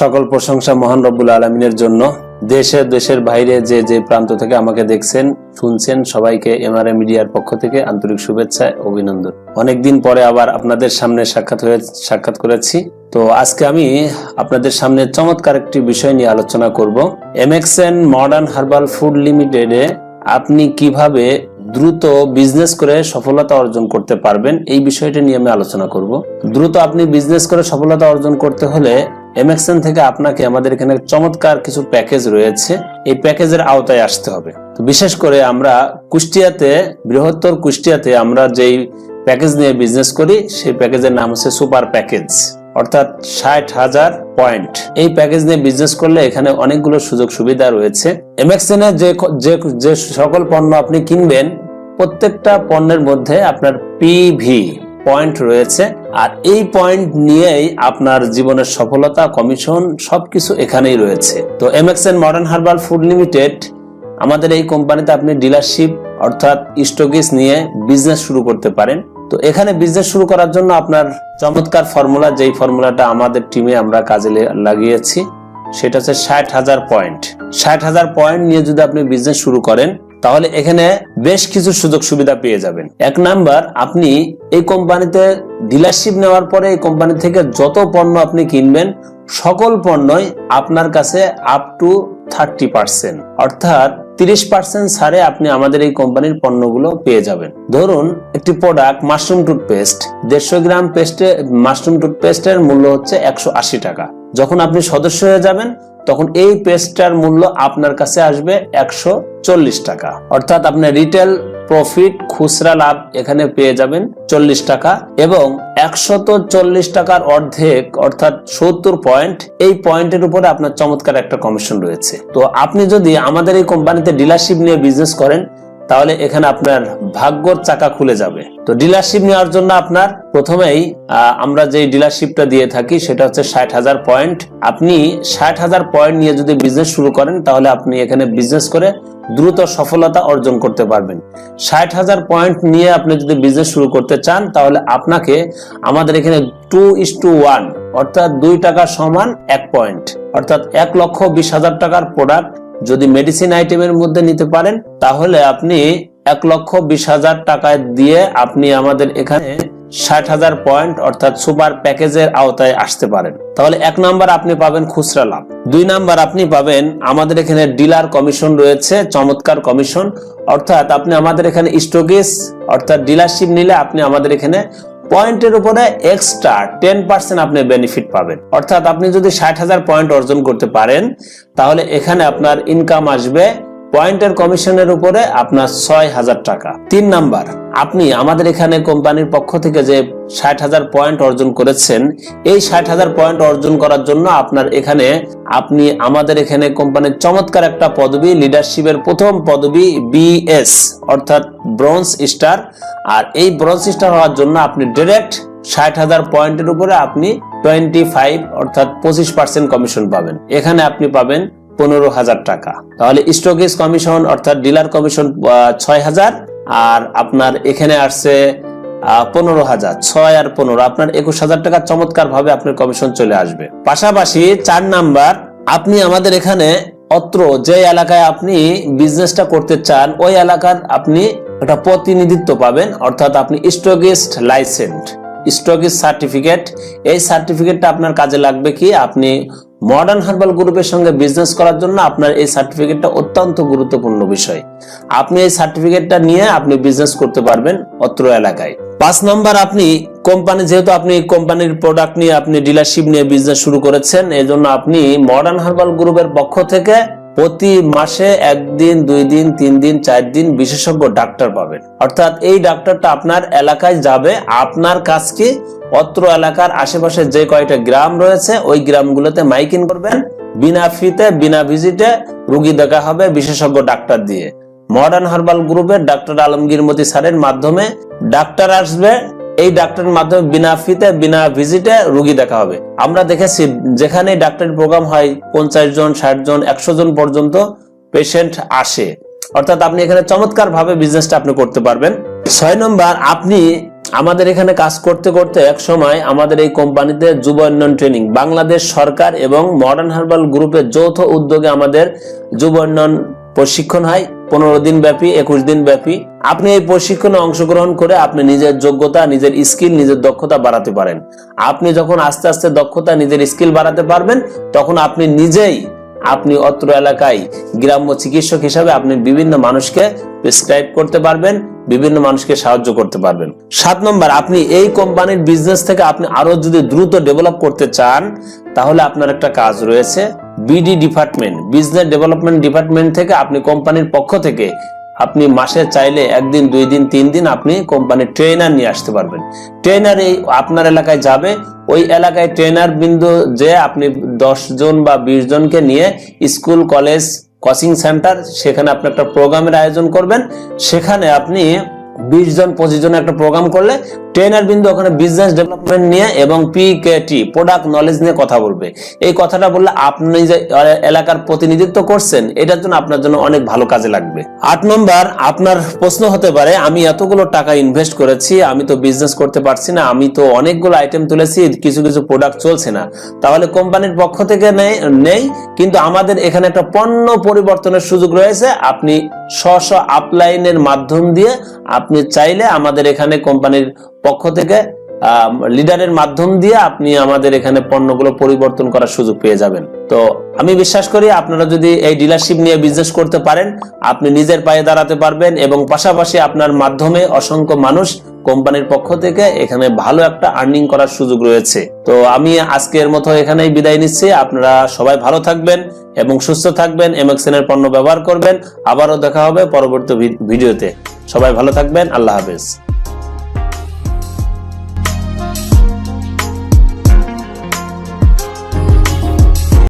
সকল প্রশংসা মহান রব্বুল আলমিনের জন্য। দেশে, দেশের বাইরে যে যে প্রান্ত থেকে আমাকে দেখছেন, শুনছেন, সবাইকে এমআরএ মিডিয়ার পক্ষ থেকে আন্তরিক শুভেচ্ছা অভিনন্দন। অনেকদিন পরে আবার আপনাদের সামনে সাক্ষাৎ হয়ে, সাক্ষাৎ করেছি। তো আজকে আমি আপনাদের সামনে চমৎকার একটি বিষয় নিয়ে আলোচনা করব। এমএক্সএন মডার্ন হার্বাল ফুড লিমিটেডে আপনি কীভাবে দ্রুত বিজনেস করে সফলতা অর্জন করতে পারবেন, এই বিষয়টা নিয়ে আমি আলোচনা করব। দ্রুত আপনি বিজনেস করে সফলতা অর্জন করতে হলে এমএক্সএন থেকে আপনাকে আমাদের এখানে চমৎকার কিছু প্যাকেজ রয়েছে। এই প্যাকেজের আওতায় আসতে হবে। তো বিশেষ করে আমরা কুষ্টিয়াতে, বৃহত্তর কুষ্টিয়াতে আমরা যেই প্যাকেজ নিয়ে বিজনেস করি, সেই প্যাকেজের নাম হচ্ছে সুপার প্যাকেজ, অর্থাৎ ষাট হাজার পয়েন্ট। এই প্যাকেজ নিয়ে বিজনেস করলে এখানে অনেকগুলো সুযোগ সুবিধা রয়েছে। এমএক্সএন এর যে যে সকল পণ্য আপনি কিনবেন, প্রত্যেকটা পণ্যের মধ্যে আপনার পিভি পয়েন্ট রয়েছে। আর এই পয়েন্ট নিয়েই আপনার জীবনের সফলতা কমিশন সবকিছু এখানেই রয়েছে। তো M X MXN modern herbal food limited আমাদের এই কোম্পানিতে আপনি ডিলারশিপ অর্থাৎ স্টকিস নিয়ে বিজনেস শুরু করতে পারেন। তো এখানে বিজনেস শুরু করার জন্য আপনার চমৎকার ফর্মুলা যেই ফর্মুলাটা আমাদের টিমে আমরা কাজে লাগিয়েছি, সেটা হচ্ছে ষাট হাজার পয়েন্ট ষাট হাজার পয়েন্ট নিয়ে যদি আপনি বিজনেস শুরু করেন তাহলে এখানে বেশ কিছু সুযোগ সুবিধা পেয়ে যাবেন। এক নাম্বার, আপনি এই কোম্পানিতে ডিলারশিপ নেওয়ার পরে এই কোম্পানি থেকে যত পণ্য আপনি কিনবেন, সকল পণ্যই আপনার কাছে আপ টু থার্টি পার্সেন্ট অর্থাৎ তিরিশ পার্সেন্ট ছাড়ে আপনি আমাদের এই কোম্পানির পণ্যগুলো পেয়ে যাবেন। ধরুন, একটি প্রোডাক্ট মাশরুম টুথপেস্ট দেড়শো গ্রাম পেস্টে মাশরুম টুথপেস্টের মূল্য হচ্ছে একশো আশি টাকা। যখন আপনি সদস্য হয়ে যাবেন তখন এই পেজটার মূল্য আপনার কাছে আসবে একশো চল্লিশ টাকা। অর্থাৎ আপনার রিটেল প্রফিট খুচরা লাভ এখানে পেয়ে যাবেন চল্লিশ টাকা এবং একশত চল্লিশ টাকার অর্ধেক, অর্থাৎ সত্তর পয়েন্ট এই পয়েন্টের উপরে আপনার চমৎকার একটা কমিশন রয়েছে। তো আপনি যদি আমাদের এই কোম্পানিতে ডিলারশিপ নিয়ে বিজনেস করেন তাহলে এখানে আপনার ভাগ্যর চাকা খুলে যাবে। তো ডিলারশিপ নেওয়ার জন্য আপনার প্রথমেই আমরা যে ডিলারশিপটা দিয়ে থাকি সেটা হচ্ছে ষাট হাজার পয়েন্ট আপনি ষাট হাজার পয়েন্ট নিয়ে যদি বিজনেস শুরু করেন, তাহলে আপনি এখানে বিজনেস করে দ্রুত সফলতা অর্জন করতে পারবেন। ষাট হাজার পয়েন্ট নিয়ে আপনি যদি বিজনেস শুরু করতে চান, তাহলে আপনাকে আমাদের এখানে টু ইস টু ওয়ান অর্থাৎ দুই টাকা সমান এক পয়েন্ট অর্থাৎ এক লক্ষ বিশ হাজার টাকার প্রোডাক্ট যদি মেডিসিন আইটেমের মধ্যে নিতে পারেন, তাহলে আপনি এক লক্ষ বিশ হাজার টাকা দিয়ে আপনি আমাদের এখানে ষাট হাজার পয়েন্ট অর্থাৎ সুপার প্যাকেজের আওতায় আসতে পারেন। তাহলে এক নাম্বার আপনি পাবেন খুচরা লাভ। দুই নাম্বার আপনি পাবেন আমাদের এখানে ডিলার কমিশন রয়েছে, চমৎকার কমিশন অর্থাৎ আপনি আমাদের এখানে স্টকিস অর্থাৎ ডিলারশিপ নিলে আপনি আমাদের এখানে পয়েন্টের উপরে এক্সট্রা টেন পার্সেন্ট আপনি বেনিফিট পাবেন। অর্থাৎ আপনি যদি ষাট হাজার পয়েন্ট অর্জন করতে পারেন, তাহলে এখানে আপনার ইনকাম আসবে পয়েন্টের কমিশনের উপরে আপনার ছয় হাজার টাকা। তিন নাম্বার, আপনি আমাদের এখানে কোম্পানির পক্ষ থেকে যে ষাট হাজার পয়েন্ট অর্জন করেছেন, এই ষাট হাজার পয়েন্ট অর্জন করার জন্য আপনার এখানে আপনি আমাদের এখানে কোম্পানির চমৎকার একটা পদবি লিডারশিপের প্রথম পদবি বিএস অর্থাৎ ব্রোঞ্জ স্টার। আর এই ব্রোঞ্জ স্টার হওয়ার জন্য আপনি ডিরেক্ট ষাট হাজার পয়েন্টের উপরে আপনি টোয়েন্টি ফাইভ অর্থাৎ পঁচিশ পার্সেন্ট কমিশন পাবেন। এখানে আপনি পাবেন পনেরো হাজার টাকা। তাহলে স্টকেজ কমিশন অর্থাৎ ডিলার কমিশন ছয় হাজার, আর আপনার এখানে আসছে পনেরো হাজার, ছয় আর পনেরো। আপনার একুশ হাজার টাকা চমৎকার ভাবে আপনার কমিশন চলে আসবে। পাশাপাশি চার নাম্বার, আপনি আমাদের এখানে অত্র যে এলাকায় আপনি বিজনেসটা করতে চান, ওই এলাকার আপনি একটা প্রতিনিধিত্ব পাবেন, অর্থাৎ আপনি স্টকিস্ট লাইসেন্স স্টকিস সার্টিফিকেট এই সার্টিফিকেটটা আপনার কাজে লাগবে কি? আপনি মডার্ন হার্বাল গ্রুপের সঙ্গে বিজনেস করার জন্য আপনার এই সার্টিফিকেটটা অত্যন্ত গুরুত্বপূর্ণ বিষয়। আপনি এই সার্টিফিকেটটা নিয়ে আপনি বিজনেস করতে পারবেন অত্র এলাকায়। পাঁচ নম্বর, আপনি কোম্পানি যেহেতু আপনি কোম্পানির প্রোডাক্ট নিয়ে আপনি ডিলারশিপ নিয়ে বিজনেস শুরু করেছেন এই জন্য আপনি মডার্ন হার্বাল গ্রুপের পক্ষ থেকে প্রতি মাসে একদিন, দুই দিন, তিন দিন, চার দিন বিশেষজ্ঞ ডাক্তার পাবেন। অর্থাৎ এই ডাক্তারটা আপনার এলাকায় যাবে। আপনার কাজ কি? অত্র এলাকার আশেপাশে যে কয়টা গ্রাম রয়েছে, ওই গ্রামগুলোতে মাইকিং করবেন। বিনা ফিতে, বিনা ভিজিটে রুগী দেখা হবে বিশেষজ্ঞ ডাক্তার দিয়ে। মডার্ন হার্বাল গ্রুপের ডাক্তার আলমগীর মতি স্যারের মাধ্যমে ডাক্তার আসবে। এই ডাক্তারের মাধ্যমে বিনা ফিতে বিনা ভিজিটে রুগী দেখা হবে। আমরা দেখেছি যেখানে ডাক্তারের প্রোগ্রাম হয়, পঞ্চাশ জন, ষাট জন, একশো জন পর্যন্ত পেশেন্ট আসে। অর্থাৎ আপনি এখানে চমৎকার ভাবে বিজনেসটা আপনি করতে পারবেন। ছয় নম্বর, আপনি আমাদের এখানে কাজ করতে করতে এক সময় আমাদের এই কোম্পানিতে যুব উন্নয়ন ট্রেনিং বাংলাদেশ সরকার এবং মডার্ন হার্বাল গ্রুপের যৌথ উদ্যোগে আমাদের যুব উন্নয়ন প্রশিক্ষণ হয় পনেরো দিন ব্যাপী, একুশ দিন ব্যাপী। আপনি এই প্রশিক্ষণে অংশগ্রহণ করে আপনি নিজের যোগ্যতা, নিজের স্কিল নিজের দক্ষতা বাড়াতে পারেন। আপনি যখন আস্তে আস্তে দক্ষতা, নিজের স্কিল বাড়াতে পারবেন, তখন আপনি নিজেই আপনি অত্র এলাকায় গ্রাম্য চিকিৎসক হিসাবে আপনি বিভিন্ন মানুষকে প্রেসক্রাইব করতে পারবেন, বিভিন্ন মানুষকে সাহায্য করতে পারবেন। সাত নম্বর, আপনি এই কোম্পানির বিজনেস থেকে আপনি আরও যদি দ্রুত ডেভেলপ করতে চান, তাহলে আপনার একটা কাজ রয়েছে BD department business development department থেকে আপনি কোম্পানির পক্ষ থেকে আপনি মাসে চাইলে একদিন, দুই দিন, তিন দিন আপনি কোম্পানির ট্রেনার নিয়ে আসতে পারবেন। ট্রেনার এই আপনার এলাকায় যাবে, ওই এলাকায় ট্রেনার বিন্দু যে আপনি জন বা বিশ জনকে নিয়ে স্কুল, কলেজ কোচিং সেন্টার সেখানে আপনি একটা প্রোগ্রামের আয়োজন করবেন। সেখানে আপনি বিশ জন, পঁচিশ জন একটা প্রোগ্রাম করলে ট্রেনার বিন্দু ওখানে বিজনেস ডেভেলপমেন্ট নিয়ে এবং পিকেটি প্রোডাক্ট নলেজ নিয়ে কথা বলবে। এই কথাটা বললে আপনি যে এলাকার প্রতিনিধিত্ব করছেন, এটার জন্য আপনার জন্য অনেক ভালো কাজে লাগবে। আট নম্বর, আপনার প্রশ্ন হতে পারে, আমি এতগুলো টাকা ইনভেস্ট করেছি, আমি তো বিজনেস করতে পারছি না, আমি তো অনেকগুলো আইটেম তুলেছি, কিছু কিছু প্রোডাক্ট চলছে না। তাহলে কোম্পানির পক্ষ থেকে নেই- কিন্তু আমাদের এখানে একটা পণ্য পরিবর্তনের সুযোগ রয়েছে, আপনি স্ব স্ব আপলাইনের মাধ্যম দিয়ে আপনি চাইলে আমাদের এখানে কোম্পানির পক্ষ থেকে লিডারের মাধ্যম দিয়ে আপনি আমাদের এখানে পণ্যগুলো পরিবর্তন করার সুযোগ পেয়ে যাবেন। তো আমি বিশ্বাস করি আপনারা যদি এই ডিলারশিপ নিয়ে বিজনেস করতে পারেন, আপনি নিজের পায়ে দাঁড়াতে পারবেন এবং পাশাপাশি আপনার মাধ্যমে অসংখ্য মানুষ কোম্পানির পক্ষ থেকে এখানে ভালো একটা আর্নিং করার সুযোগ রয়েছে। তো আমি আজকের মতো এখানেই বিদায় নিচ্ছি। আপনারা সবাই ভালো থাকবেন এবং সুস্থ থাকবেন এমএক্সএন এর পণ্য ব্যবহার করবেন। আবারও দেখা হবে পরবর্তী ভিডিওতে। সবাই ভালো থাকবেন। আল্লাহ হাফেজ।